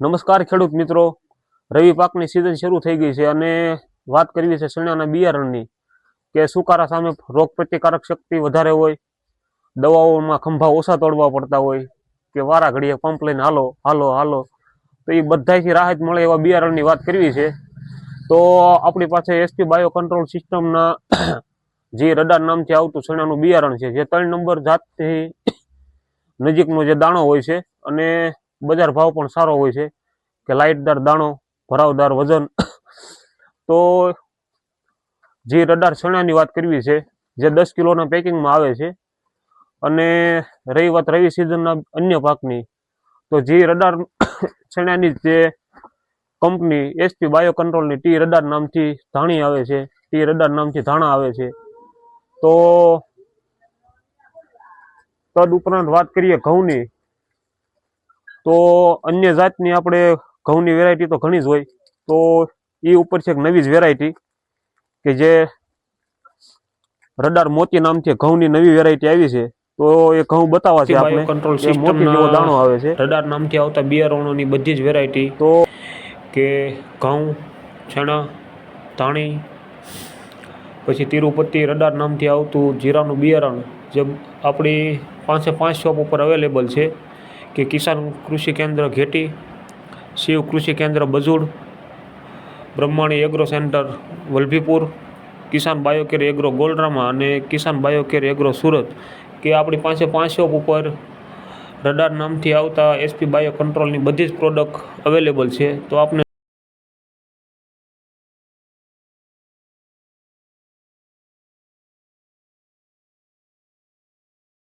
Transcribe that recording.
નમસ્કાર ખેડૂત મિત્રો. રવિ પાકની સિઝન શરૂ થઈ ગઈ છે અને વાત કરવી છે શણાના બિયારણની કે સુકારા સામે રોગ પ્રતિકારક શક્તિ વધારે હોય, દવાઓમાં ખંભા ઓછા તોડવા પડતા હોય, કે વારા ઘડીએ પંપ લઈને હાલો હાલો હાલો, તો એ બધાથી રાહત મળે એવા બિયારણની વાત કરવી છે. તો આપણી પાસે એસપી બાયો કંટ્રોલ સિસ્ટમના જે રડાર નામથી આવતું શણાનું બિયારણ છે, જે ત્રણ નંબર જાતથી નજીકનો જે દાણો હોય છે અને બજાર ભાવ પણ સારો હોય છે કે લાઇટદાર દાણો ભરાવદાર વજન. તો જે રડાર ચણાની વાત કરવી છે, જે દસ કિલોના પેકિંગમાં આવે છે, અને રહી વાત રવિ સિઝનના અન્ય પાકની તો જે રડાર ચણાની જે કંપની એસપી બાયો કંટ્રોલની ટી રડાર નામથી ધાણી આવે છે, ટી રડાર નામથી ધાણા આવે છે, તો તદ ઉપરાંત વાત કરીએ ઘઉંની. તો અન્ય જાતની આપણે ઘઉંની વેરાયટી તો ઘણી જ હોય. તો એ ઉપર છે એક નવી જ વેરાયટી કે જે રડાર મોતી નામથી ઘઉંની નવી વેરાયટી આવી છે. તો એ ઘઉં બતાવવા છે આપણે. કંટ્રોલ સિસ્ટમ જેવો દાણો આવે છે. રડાર નામથી આવતા બિયારણોની બધી જ વેરાયટી તો કે ઘઉં ચણા ધાણી પછી તિરુપતિ રડાર નામથી આવતું જીરાનું બિયારણ જે આપણી પાંચે પાંચ શોપ ઉપર અવેલેબલ છે. કે કિસાન કૃષિ કેન્દ્ર Gheti, Shiv Krishi Kendra Bajud, Brahmani agro centre Vallabhipur, Kisan biocare agro Golrama અને કિસાન બાયોકેર એગ્રો સુરત, કે આપણી પાસે પાંચ ઉપર રડાર નામથી આવતા એસપી બાયો કંટ્રોલની બધી જ પ્રોડક્ટ અવેલેબલ છે. તો આપને